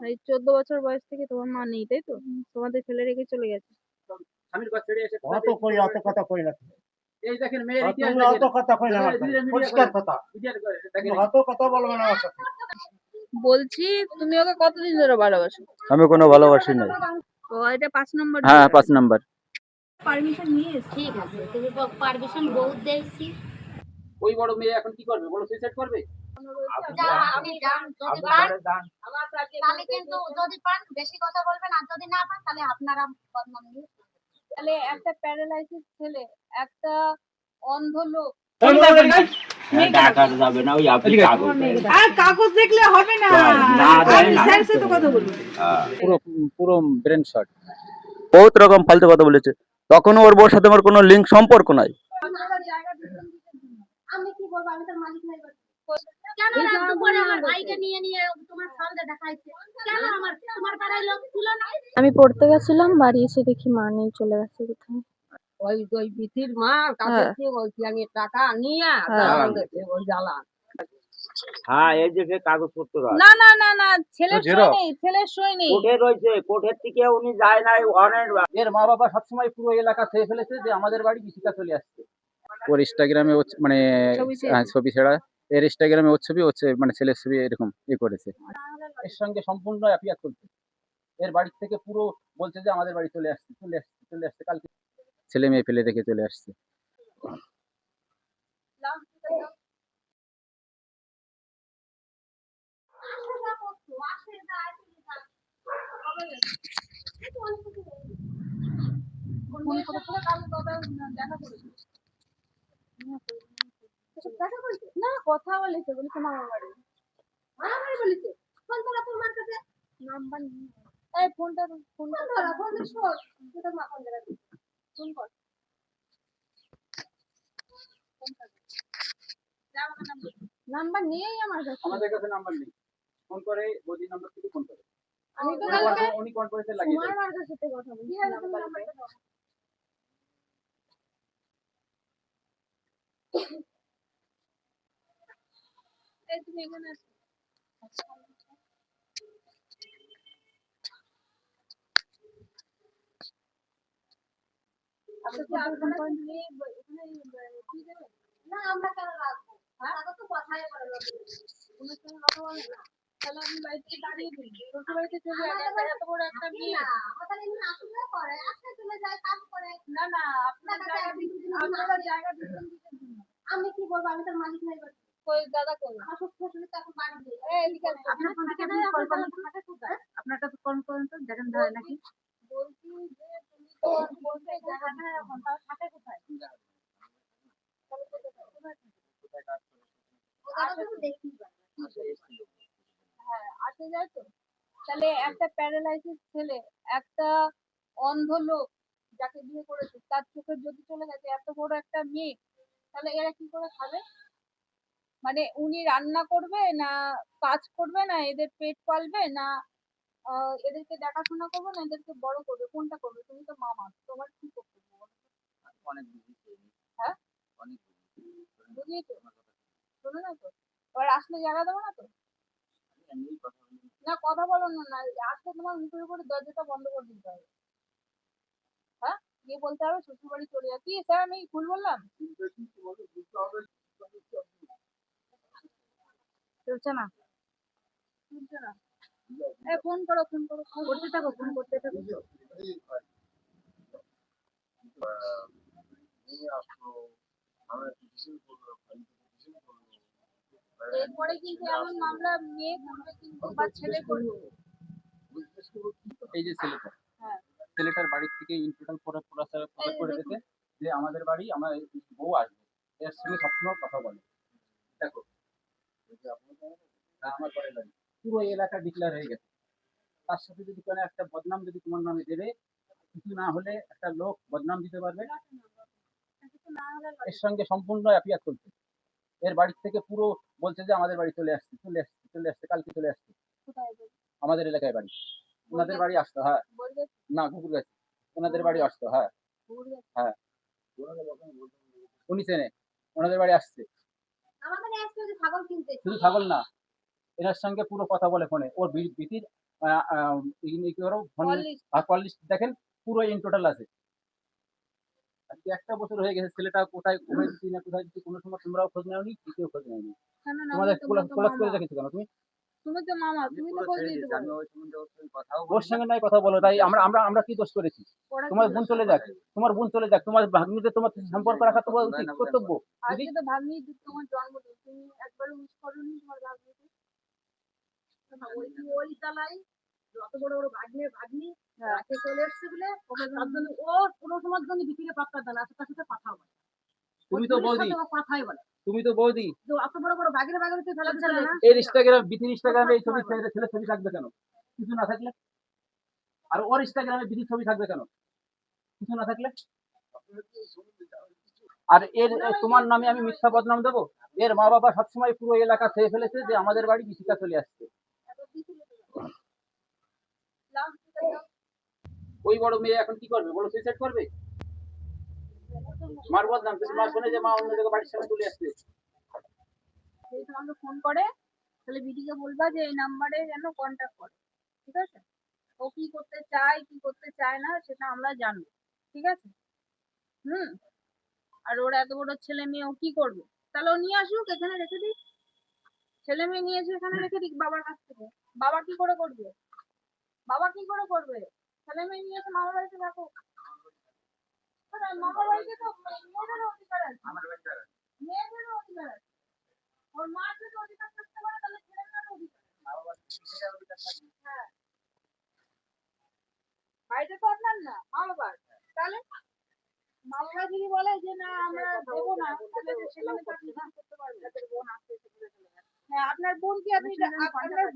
এই চোদ্দ বছর বয়স থেকে তোমার মা নেই তাই তো? তোমাদের ফেলে রেখে চলে গেছে। স্বামীর ঘর ছেড়ে এসে অত কই অত কথা কই না। এই দেখেন মেয়ের ইতিহাস অত কথা কই না আমার ধীরে সাথে। ধীরে পরিষ্কার কথা। ইতিহাস করে, দেখেন। অত কথা বলবে না আমার সাথে। বলছি তুমি ওকে কতদিন ধরে ভালোবাসো? আমি কোনো ভালোবাসি নাই। তো এটা পাঁচ নম্বর হ্যাঁ পাঁচ নাম্বার। পারমিশন নিয়ে ঠিক আছে তুমি পারমিশন বহুত দিয়েছি ওই বড় মেয়ে এখন কি করবে? বড় সুইসাইড করবে? যা আপনি যদি পান তাহলে কিন্তু যদি পান বেশি কথা বলবেন আর যদি না পান তাহলে আপনারা বদনাম নিয়ে তাহলে একটা প্যারালাইসিস ছেলে একটা অন্ধ লোক। আপনি কাগজ আর কাগজ দেখলে হবে না। হ্যাঁ। পুরো পুরো ব্রেন শট বহুত রকম ফালতু কথা বলেছে। তখন ওর বউর সাথে আমার কোনো লিঙ্ক সম্পর্ক নাই। আমি আমি তো মালিক নাই কেন রাত আমার ভাইকে নিয়ে নিয়ে তোমার দেখাইছে। কেন আমার তোমার পাড়ায় লোক ছিল না? আমি পড়তে গেছিলাম বাড়ি এসে দেখি মা নেই চলে গেছে কোথায়। ওই ওই বিথির মা কাছে হ্যাঁ। থেকে ওই আমি টাকা নিয়ে হ্যাঁ। ওই জ্বালা হ্যাঁ এই যে কাগজপত্র না না না না ছেলের সই নেই ছেলের সই নেই। কোর্টে রয়েছে কোর্টের থেকে উনি যায় নাই অনেক এর মা বাবা সবসময় পুরো এলাকা খেয়ে ফেলেছে যে আমাদের বাড়ি বিশিকা চলে আসছে। ওর ইনস্টাগ্রামে মানে ছবি ছেড়ে। হ্যাঁ, এর ইনস্টাগ্রামে ওর ছবি হচ্ছে মানে ছেলের ছবি এরকম ইয়ে করেছে। এর সঙ্গে সম্পূর্ণ অ্যাপিয়ার করছে। এর বাড়ি থেকে পুরো বলছে যে আমাদের বাড়ি চলে আসছে চলে আসছে চলে আসছে কালকে ছেলে মেয়ে ফেলে রেখে চলে আসছে। না কথা বলেছে বলেছে মামা বাড়ি। মারামারি বলিছে ফোন তোলা তোমার কাছে নাম্বার এই ফোনটা ফোন ফোন ফোন শোন তোর মা ফোন ধরা। ফোন কর। নাম্বার নেই আমার কাছে। আমাদের কাছে নাম্বার নেই। ফোন করে বৌদির নাম্বার থেকে ফোন করে। আমি তো কালকে উনি তোমার মার সাথে কথা বলছি। কীভাবে নাম্বার নাম্বারটা দাও এই তুমি এখানে আসো। আচ্ছা, কি আর কোনো point নেই? ব- এখানে দিয়ে দেবে? না আমরা কেন রাখব তারা তো কথাই বলে না কোনো কথা বলে না? তাহলে দাঁড়িয়ে শ্বশুর বাড়িতে চলে যান একটা এত বড় একটা বিয়ে না এমনি আসলে করে আসলে চলে যায় কাজ করে না না আপনার জায়গা আপনারা জায়গা? আমি কি বলব? আমি তো মালিক নাই কই দাদা কই? তো এখন বাড়ি এই এদিকে আপনার ফোন থেকে কল করেন আপনারটা তো কল করেন তো দেখেন ধরে নাকি। বলছি যে তুমি তো বলতে জায়গাটা এখন তাও থাকে কোথায়? ওরা তো দেখি হ্যাঁ আসে যায় তো। তাহলে একটা প্যারালাইসিস ছেলে একটা অন্ধ লোক যাকে বিয়ে করেছে তার চোখের যদি চলে গেছে এত বড় একটা মেয়ে। তাহলে এরা কি করে খাবে? মানে উনি রান্না করবে না কাজ করবে না এদের পেট পালবে না আহ, এদেরকে দেখাশোনা করবে না এদেরকে বড় করবে? কোনটা করবে? তুমি তো মামা তোমার কি করতে? অনেক হ্যাঁ? অনেক বুঝিয়েছো শোনো। না তো। এবার আসলে জায়গা দেবো না তো? না কথা বলো না না আসলে তোমার মুখের উপরে দরজাটা বন্ধ করে দিতে হবে। গিয়ে বলতে হবে শ্বশুর বাড়ি চলে যাচ্ছি। স্যার, আমি ভুল বললাম? চলছে না। ফোন করো ফোন করো। করতে থাকো, ফোন করতে থাকো। এরপরে কিন্তু এমন মামলা, মেয়ে করবে কিন্তু বা ছেলে করবে। এই যে ছেলেটা। ছেলেটার বাড়ি থেকে ইন টোটাল পুরো পুরো এই করে। দিতে যে আমাদের বাড়ি আমার বউ আসবে। এর সঙ্গে সবসময় কথা বলে। দেখো। আমার পুরো এলাকা ডিক্লেয়ার হয়ে গেছে। তার সাথে যদি কোনো একটা বদনাম যদি তোমার নামে দেবে কিছু না হলে একটা লোক বদনাম দিতে পারবে। এর সঙ্গে সম্পূর্ণ অ্যাপিয়ার করছে এর বাড়ি থেকে পুরো বলছে যে আমাদের বাড়ি চলে আসছে চলে আসছে চলে আসছে কালকে চলে আসছে। আমাদের এলাকায় বাড়ি। ওনাদের বাড়ি আসতো হ্যাঁ। না কুকুর গাছে। ওনাদের বাড়ি আসতো হ্যাঁ। বলবে। উনি চেনে। ওনাদের বাড়ি আসছে। শুধু ছাগল না এনার সঙ্গে পুরো কথা বলে ফোনে। ওর বিটির কল লিস্ট দেখেন পুরো ইন টোটাল আছে। আজকে একটা বছর হয়ে গেছে ছেলেটা কোথায় না কোথায় কোনো সময় তোমরাও খোঁজ নেওনি কেউ খোঁজ নেয়নি তোমাদের করে রেখেছো কেন? তুমি তুমি তো মামা তুমি তো খোঁজ দিতে পারো ওর সঙ্গে নাই কথা বলো তাই আমরা আমরা আমরা কি দোষ করেছি? তোমার বোন চলে যাক তোমার বোন চলে যাক তোমার ভাগ্নিতে তোমার সম্পর্ক রাখা তোমার উচিত কর্তব্য। আজকে তো ভাগ্নি তোমার জন্মদিন তুমি একবার উইশ করোনি তোমার ভাগ্নিকে? ওই ওই তালাই যত বড় বড় ভাগ্নে ভাগ্নি হ্যাঁ। চলে এসছে বলে ওকে তার জন্য ও কোনো সময় জন্য পাত্তা দেয় না তার সাথে কথা বলে। তুমি তো বৌদি। কথাই বলে। তুমি তো বৌদি। না? এর ইনস্টাগ্রাম বিথির ইনস্টাগ্রামে এই ছবি ছেলে ছেলে ছবি থাকবে কেন? কিছু না থাকলে? আর ওর ইনস্টাগ্রামে বিথির ছবি থাকবে কেন? কিছু না থাকলে? আর এর তোমার নামে আমি মিথ্যা বদনাম দেবো? এর মা বাবা সবসময় পুরো এলাকা খেয়ে ফেলেছে যে আমাদের বাড়ি বিচিকা চলে আসছে। ওই বড় মেয়ে এখন কি করবে? বড় সুইসাইড করবে? মার বদনাম মা শুনে যে মা অন্য জায়গায় বাড়ির সামনে চলে আসছে। তোমাকে ফোন করে, তাহলে বিটিকে বলবা যে এই নাম্বারে যেন কন্ট্যাক্ট করে, ঠিক আছে? ও কি করতে চায়, কি করতে চায় না, সেটা আমরা জানব, ঠিক আছে? হুম? আর ওর এত বড় ছেলে মেয়ে, ও কি করবে? তাহলে ও নিয়ে আসুক, এখানে রেখে দিক ছেলে মেয়ে নিয়ে এসে এখানে রেখে দিক বাবার কাছ থেকে। বাবা কি করে করবে? বাবা কি করে করবে? ছেলে মেয়ে নিয়ে এসে মামার বাড়িতে থাকুক। আছে। হ্যাঁ আপনার না মা বাবার তাহলে মা বাবা যদি বলে যে না আমরা দেবো না তাহলে তো তো আপনি কি করতে পারবেন বোন আপনার বোনকে আপনি আপনার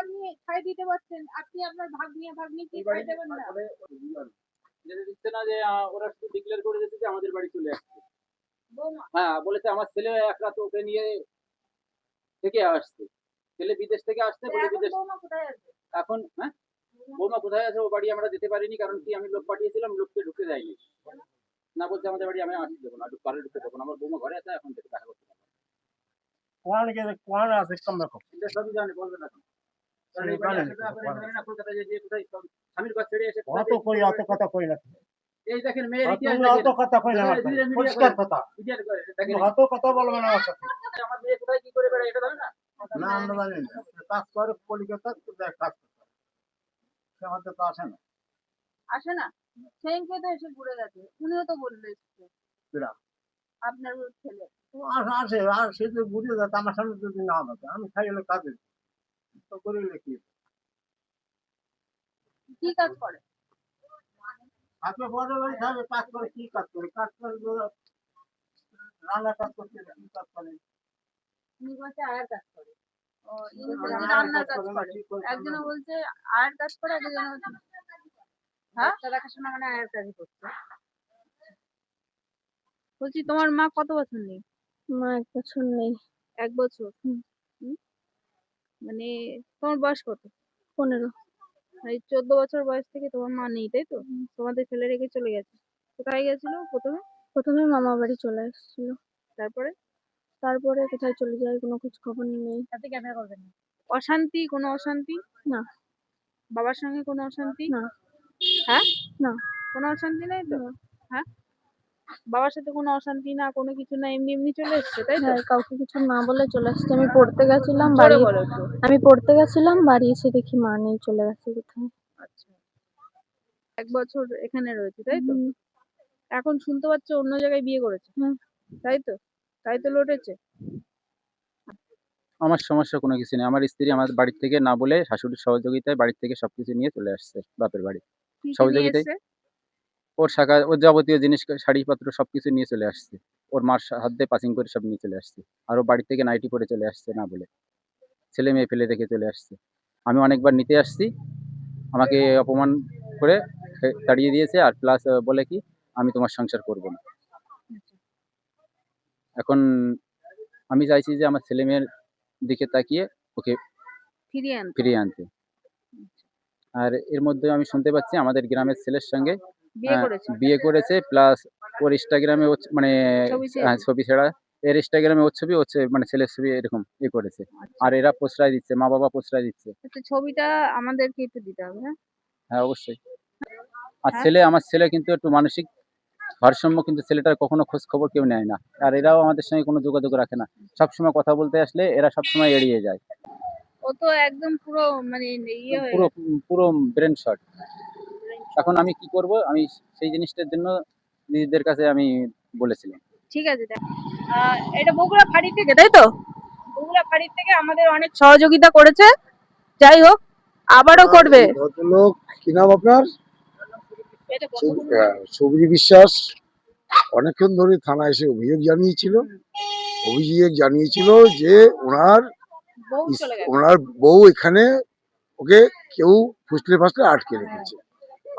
আপনি খাই দিতে পারছেন আপনি আপনার ভাগ্নিয়া ভাগ্নি কি খাই দেবেন না না যে ওরা শুধু ডিক্লেয়ার করে দিচ্ছে যে আমাদের বাড়ি চলে আসছে। হ্যাঁ বলেছে আমার ছেলে এক রাত ওকে নিয়ে থেকে আসছে। ছেলে বিদেশ থেকে আসছে বলে বিদেশ বৌমা কোথায় আছে? এখন হ্যাঁ? বৌমা। কোথায় আছে? ও বাড়ি আমরা যেতে পারিনি কারণ কি আমি লোক পাঠিয়েছিলাম লোককে ঢুকে যায়নি না বলছে আমাদের বাড়ি আমি আসতে দেবো না ঘরে ঢুকতে দেবো না। আমার বৌমা ঘরে আছে এখন থেকে দেখা করতে পারব কোন আছে কম রাখো এটা সবই জানে বলবে না স্বামীর ঘর ছেড়ে এসে অত কই অত কথা কই না। এই দেখেন মেয়ের ইতিহাস অত কথা কই না আমার পরিষ্কার কথা। দেখেন। অত কথা বলবে না আমার সাথে। আমার মেয়ে কোথায় কি করে বেড়ায় এটা জানে না? না আমরা জানি কাজ করে কলিকাতা তো কাজ করে। সে আমাদের তো আসে না। আসে না? সেদিনকে তো এসে ঘুরে গেছে উনিও তো বলল আপনার ছেলে। ও আসে আসে আর সে যে ঘুরে যাচ্ছে আমার সামনে যদি না হবে আমি খাই হলে কাজে। তো করিলে কি? কি কাজ করে? আপনি বড় বাড়ি থাকবে কাজ করে কি কাজ করে? কাজ করে রান্না কাজ করতে কি কাজ করে? উনি বলছে আয়ার কাজ করে। ও ইনি না, বলছে আয়ার রান্নার কাজ কাজ করে? না, করে। কি করে একজনে রান্না বলছে আয়ার কাজ করে একজনে হ্যাঁ? দেখাশোনা মানে আয়ার কাজই করছে। বলছি তোমার মা কত বছর নেই? মা এক বছর নেই। এক বছর? হুম। মানে তোমার বয়স কত? পনেরো। এই চোদ্দ বছর বয়স থেকে তোমার মা নেই তাই তো? তোমাদের ফেলে রেখে চলে গেছে। কোথায় গেছিল? প্রথমে? প্রথমে মামা বাড়ি চলে এসেছিল। তারপরে? তারপরে কোথায় চলে যায় কোনো খোঁজ খবর নেই। তাতে ক্যামেরা না অশান্তি? কোনো অশান্তি? না। বাবার সঙ্গে কোনো অশান্তি? না। হ্যাঁ? না। কোনো অশান্তি নেই তো? হ্যাঁ? বাবার সাথে কোনো অশান্তি না কোনো কিছু না এমনি এমনি চলে এসছে তাই তো? হ্যাঁ কাউকে কিছু না বলে চলে এসেছে। আমি পড়তে গেছিলাম জোরে বাড়ি বলো একটু। আমি পড়তে গেছিলাম বাড়ি এসে দেখি মা নেই চলে গেছে কোথায়। আচ্ছা। এক বছর এখানে রয়েছে তাই তো? হুম, এখন শুনতে পাচ্ছ অন্য জায়গায় বিয়ে করেছে? হুম। তাই তো? তাই তো লটেছে। আমার সমস্যা কোনো কিছু নেই। আমার স্ত্রী আমার বাড়ি থেকে না বলে শাশুড়ির সহযোগিতায় বাড়ি থেকে সবকিছু নিয়ে চলে আসছে বাপের বাড়ি। কি কি নিয়ে সহযোগিতায়? এসছে? ওর শাখা ওর যাবতীয় জিনিস শাড়িপত্র সব কিছু নিয়ে চলে আসছে। ওর মার হাত দিয়ে পাসিং করে সব নিয়ে চলে আসছে। আর ও বাড়ি থেকে নাইটি পরে চলে আসছে না বলে। ছেলে মেয়ে ফেলে রেখে চলে আসছে। আমি অনেকবার নিতে আসছি। আমাকে অপমান করে তাড়িয়ে দিয়েছে আর প্লাস বলে কি আমি তোমার সংসার করব না। এখন আমি চাইছি যে আমার ছেলে মেয়ের দিকে তাকিয়ে ওকে ফিরিয়ে ফিরিয়ে আনতে। আর এর মধ্যে আমি শুনতে পাচ্ছি আমাদের গ্রামের ছেলের সঙ্গে বিয়ে করেছে। বিয়ে করেছে প্লাস ওর ইনস্টাগ্রামে মানে ছবি হ্যাঁ। ছবি ছাড়া। এর ইনস্টাগ্রামে ওর ছবি হচ্ছে মানে ছেলের ছবি এরকম এ করেছে। আর এরা প্রশ্রয় দিচ্ছে মা বাবা প্রশ্রয় দিচ্ছে। ছবিটা আমাদেরকে একটু দিতে হবে হ্যাঁ? হ্যাঁ অবশ্যই। আর হ্যাঁ। ছেলে আমার ছেলে কিন্তু একটু মানসিক ভারসাম্য কিন্তু ছেলেটার কখনো খোঁজ খবর কেউ নেয় না। আর এরাও আমাদের সঙ্গে কোনো যোগাযোগ রাখে না। সবসময় কথা বলতে আসলে এরা সবসময় এড়িয়ে যায়। ও তো একদম পুরো মানে ইয়ে পুরো পুরো ব্রেন শট এখন আমি কি করব? আমি সেই জিনিসটার জন্য নিজেদের কাছে আমি বলেছিলাম। ঠিক আছে দেখ। এটা বগুড়া ফাঁড়ি থেকে তাই তো? বগুড়া ফাঁড়ি থেকে আমাদের অনেক সহযোগিতা করেছে। যাই হোক আবারও করবে। ভদ্রলোক কি নাম আপনার? সুবীর বিশ্বাস। অনেকক্ষণ ধরে থানায় এসে অভিযোগ জানিয়েছিল। অভিযোগ জানিয়েছিল যে ওনার ওনার বউ এখানে ওকে কেউ ফুসলে ফাসলে আটকে রেখেছে।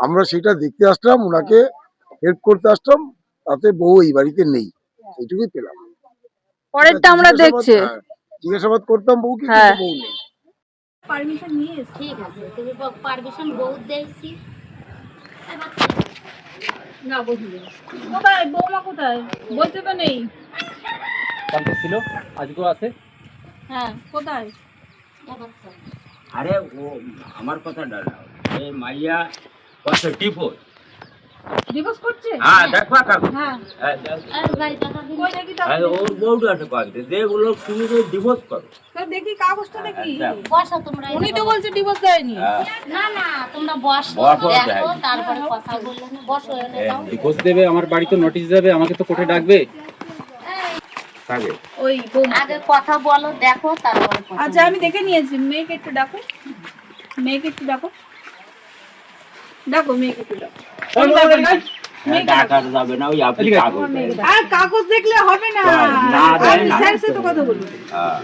আমরা সেটা দেখতে আসলাম ওনাকে হেল্প করতে আসলাম তাতে বউ এই বাড়িতে নেই এইটুকুই পেলাম। পরেরটা আমরা দেখছি। হ্যাঁ, জিজ্ঞাসাবাদ করতাম বউকে কিন্তু হ্যাঁ। বউ নেই। পারমিশন নিয়ে ঠিক আছে তুমি পারমিশন বহুত দিয়েছি। না বুঝলি কোথায়? বৌমা কোথায়? বলতে তো নেই। কালকে ছিল আজকেও আছে। হ্যাঁ কোথায়? আরে ও আমার কথা এই মাইয়া কত টিপোস ডিভোর্স করছে? হ্যাঁ দেখো কাকু হ্যাঁ। হ্যাঁ, বাড়ি কই হ্যাঁ, তাহলে? ওর বউটাকে কয়েকটা। যেগুলো তুমি যে ডিভোর্স করো। তো দেখি কাগজটা দেখি। হ্যাঁ, বসো তোমরা উনি তো বলছে ডিভোর্স দেয়নি। হ্যাঁ, না না তোমরা বসো দেখো। তারপরে কথা বললে না বসো এনে দাও। ডিভোর্স দেবে আমার বাড়িতে নোটিশ দেবে আমাকে তো কোর্টে ডাকবে। ওই আগে কথা বলো দেখো তারপরে আচ্ছা আমি দেখে নিয়েছি। মেয়েকে একটু ডাকো। মেয়েকে একটু ডাকো। ডাকো মেয়েকে ডাকো হ্যাঁ, ডাকার যাবে না ওই আপনি কাগজ আর কাগজ দেখলে হবে না। আমি স্যার সাথে কথা বলব। হ্যাঁ।